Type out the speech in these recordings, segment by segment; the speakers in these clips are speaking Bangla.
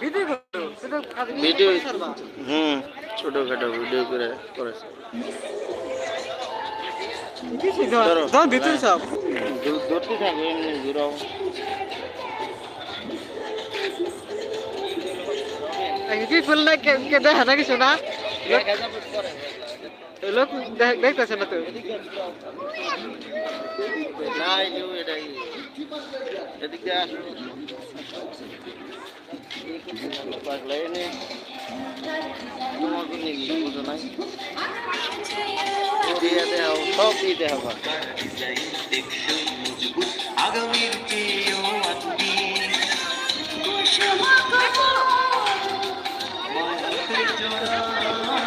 ভিডিও হুম ছোটখাটো ভিডিও করে করেছে। দাও ভিতরে সব দূরতে থাকে এমনি ঘুরাও। কি ফুল না কে দেখা না কিছু না? লোক দেখতেছে না তো। না এদিকে আসো। পাগলা এনে তোমাকে নিয়ে গিয়ে বুঝো নাই? দিয়ে দেও সব দিতে হবে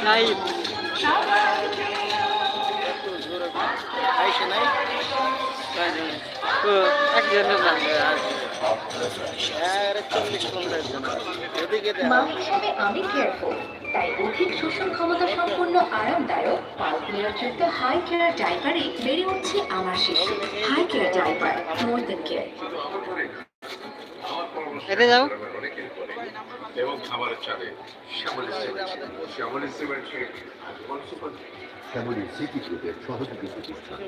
নাই একটু জোরে আইসে নাই। কয়জন? তো একজনের না মা হিসাবে আমি কেয়ারফুল তাই অধিক শোষণ ক্ষমতা সম্পন্ন আরামদায়ক পাল্প নিয়ন্ত্রিত হাই কেয়ার ডাইপারে বেড়ে উঠছে আমার শিশু high care diaper more than care এটা যাও এবং খাবারের চালে Shyamoli cement Shyamoli cement Shyamoli city গ্রুপের সহযোগী প্রতিষ্ঠান।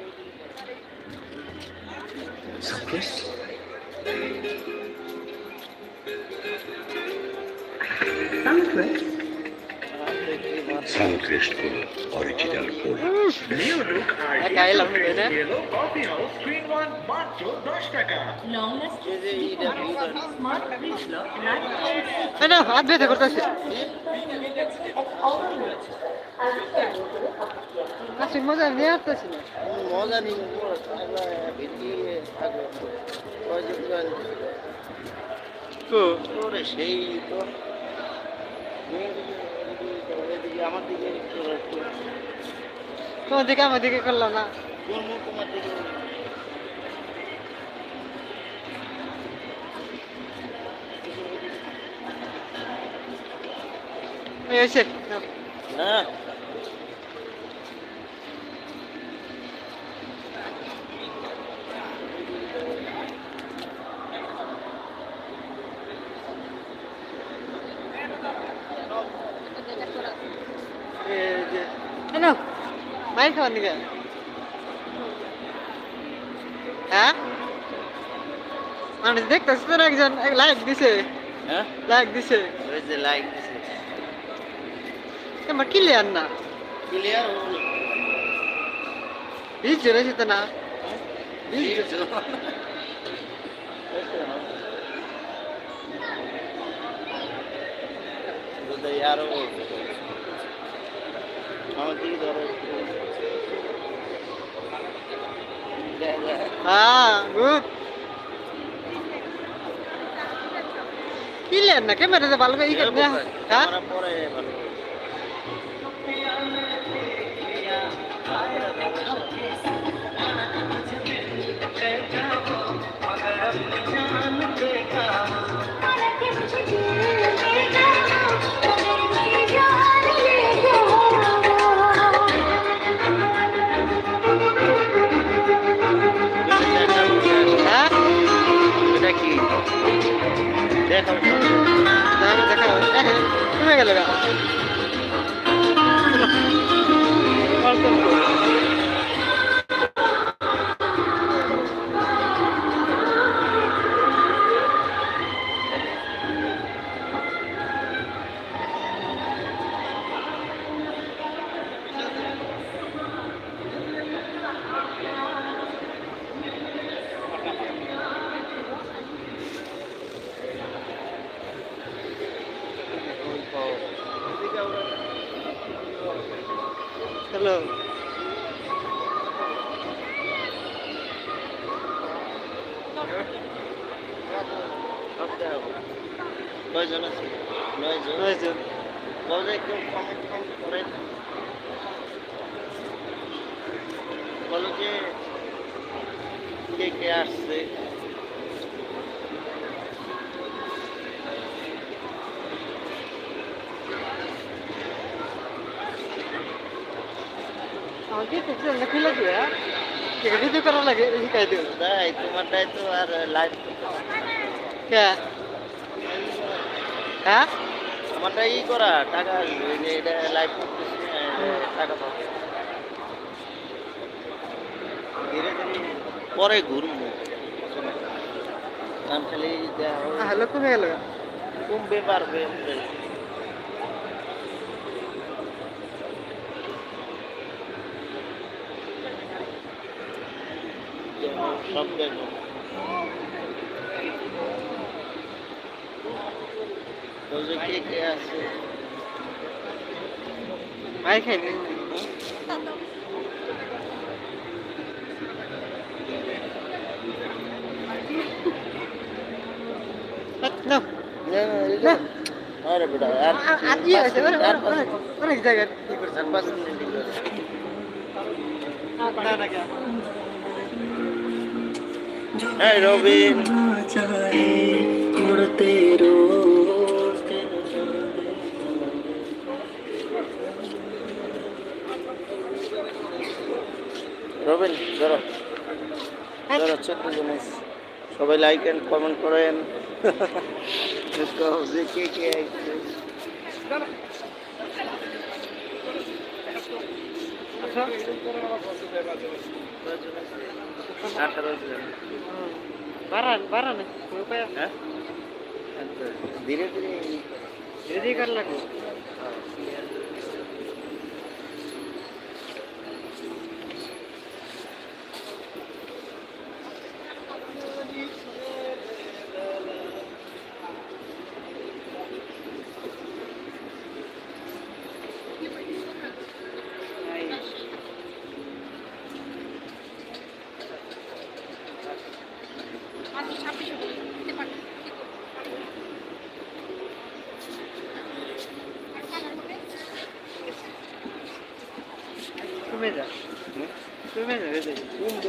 সানক্রেস্ট হল অরিজিনাল ফুল একা এলাম না লং এই যে এইটা ভিতর স্মার্ট ফ্রিজ লক রাইট এই না হাত ব্যথা করতেছে আসলে মজা নিয়ে আসতেছি মজা জন তো সেই তো। আমার দিকে তোমার দিকে আমার দিকে করলাম না। তোমার দিকে। কেন খাওয়ার দিকে হ্যাঁ? মানুষ দেখতেছে তো একজন লাইক দিছে। হ্যাঁ? লাইক দিছে। ওই যে লাইক দিছে। আমার ক্লিয়ার না? ক্লিয়ার হয়েছে তো না। বিশ জন আরও আমার দিকে ধরো। হ্যাঁ গুড ক্লিয়ার না ক্যামেরাতে ভালো করে ই কয়জন আছে? নয়জন? নয়জন। বলে কেউ কমেন্ট কমেন্ট করেন। বলো যে কে কে আসছে? আমাকে কিছু না খুলে দিয়ে করা লাগে শিখাই দিও। তাই তোমারটাই তো আর লাইভ। কে হ্যাঁ? আমারটা ই করা টাকা এটা লাইভ করতেছি টাকা পাবো। পরে ঘুরবো। নাম খালি। হ্যালো কমে গেল। কমবে পারবে সব দেখো ভাই খাইনি না না, না, এই যে- আরে বেটা আর আছে অনেক কি পাঁচ মিনিট কেন এই রবিন রবিন ধরো ধরো চোদ্দ জন আছে। সবাই লাইক এন্ড কমেন্ট করেন। যে কে কে বাড়ান বাড়ান। হ্যাঁ? আচ্ছা, ধীরে ধীরে। রেডি কর লাগবে কমে যা কমে যা রেডি কমতে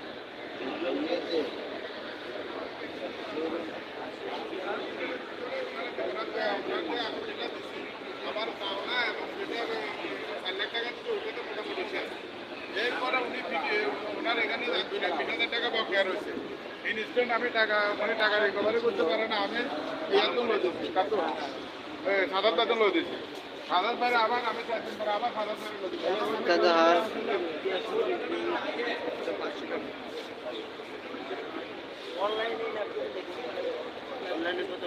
এরপরে উনি ওনার এখানে দুই লাখ বিশ হাজার টাকা বকেয়া আমি টাকা মানে টাকা রিকভারি করতে পারে না আমি ইয়াতন লই দিচ্ছি কাতো সাদার দাদন লই দিচ্ছি আবার আমি দিন পরে আবার সাদার বাইরে লই. অনলাইনে না অনলাইনে কত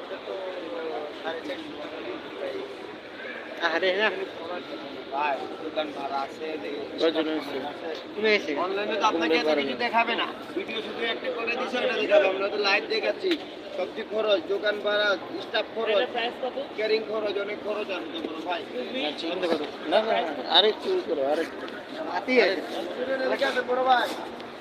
ওটা তো সাড়ে চারশো Ah? অনলাইনে তো আপনাকে কিছু দেখাবে না ভিডিও শুধু একটা করে দিছে ওটা দেখাবে আমরা তো লাইভ দেখাচ্ছি সবজি খরচ দোকান ভাড়া স্টাফ খরচ ক্যারিং খরচ অনেক খরচ আনতে পারো ভাই আরেকটু করো আছে বড় ভাই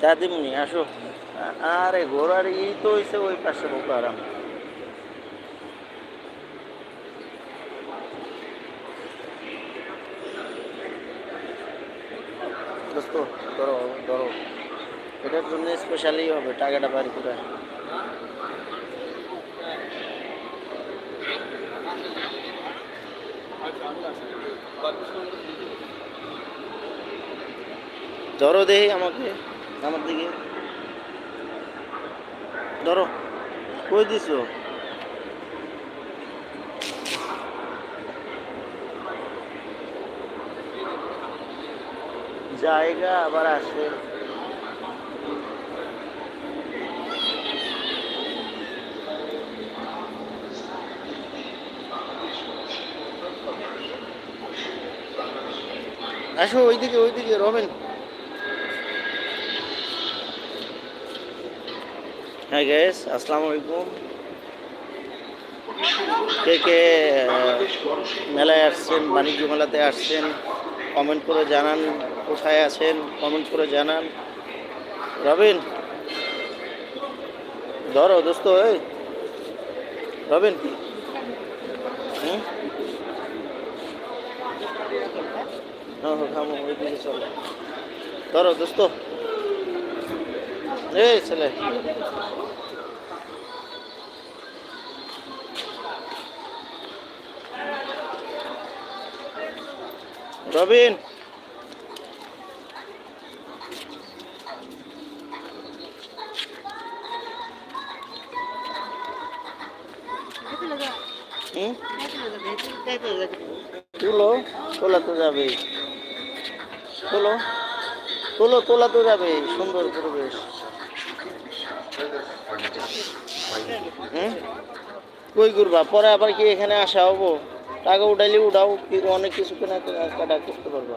চা দিমনি আসো। আ- আরে ঘোড়ার ই তো হইছে ওই পাশে বোকা আরাম। দোস্ত ধরো ধরো। এটার জন্য স্পেশালি হবে টাকাটা বাড়ি করে ধরো দেহি আমাকে, আমার দিকে। ধরো, কই দিছো? জায়গা আবার আসে। আসো ওইদিকে ওইদিকে রবেন হ্যাঁ গ্যাস আসসালামু আলাইকুম কে কে মেলায় আসছেন, বাণিজ্য মেলাতে আসছেন কমেন্ট করে জানান, কোথায় আছেন কমেন্ট করে জানান। রবিন? ধরো, দোস্ত, এই। রবিন? হুম? হ্যাঁ হ্যাঁ চলো। ধরো, দোস্ত। এই ছেলে। রবিন। তুলো তোলা তো যাবে। তোলো। তোলো তোলা তো যাবে। সুন্দর পরিবেশ। কই করবা পরে আবার কি এখানে আসা হব? টাকা উঠাইলে উঠাও অনেক কিছু কেনা কাটা করতে পারবা।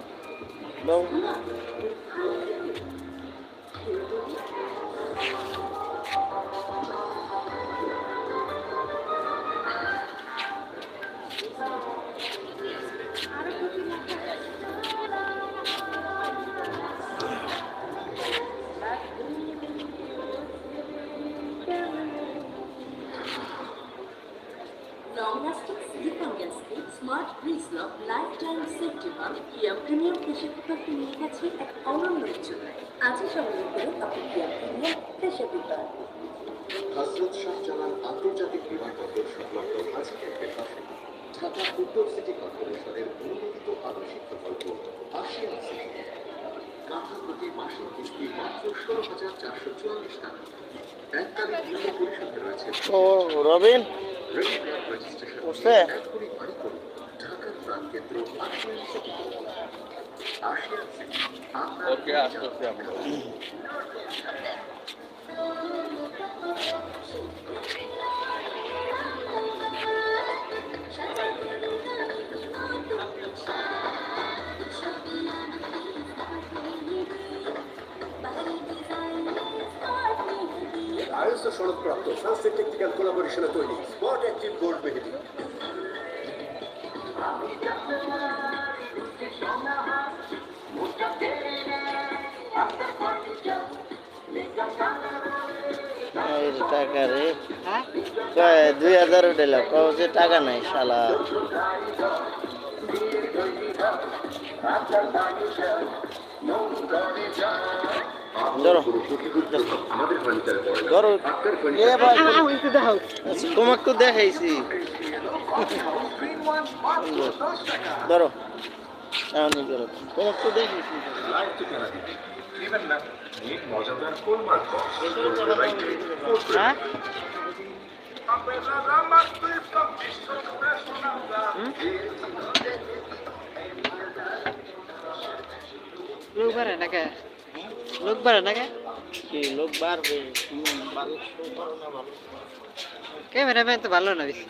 এক কুকার হজরত শাহজালাল আন্তর্জাতিক বিমানবন্দর সংলগ্ন হাজি ক্যাম্পের পাশে ঢাকা উত্তর সিটি কর্পোরেশনের অনুমোদিত আবাসিক প্রকল্প আশিয়ান সিটি কাঠা প্রতি মাসিক কিস্তি মাত্র ষোলো হাজার চারশো চুয়াল্লিশ টাকা। ব্যাংকারের মূল্য পরিশোধে রয়েছে। ও রবিন? রেজিস্ট্রেশন? এখনই বাড়ি করুন ঢাকার প্রাণ কেন্দ্র আশিয়ান সিটি আশিয়ান সিটি আপনার আইএসও সনদপ্রাপ্ত সানসেট তৈরি স্পট অ্যাক্টিভ গোল্ড মেহেদি। টাকা রে। কয় দুই হাজার কয় যে টাকা নাই শালা। তোমাকে তো দেখাইছি। ধরো। লোক বাড়ে কে লোক বাড়ে না কে কি লোক বাড়বে ভালো। ক্যামেরাম্যান তো ভালো না বেশি।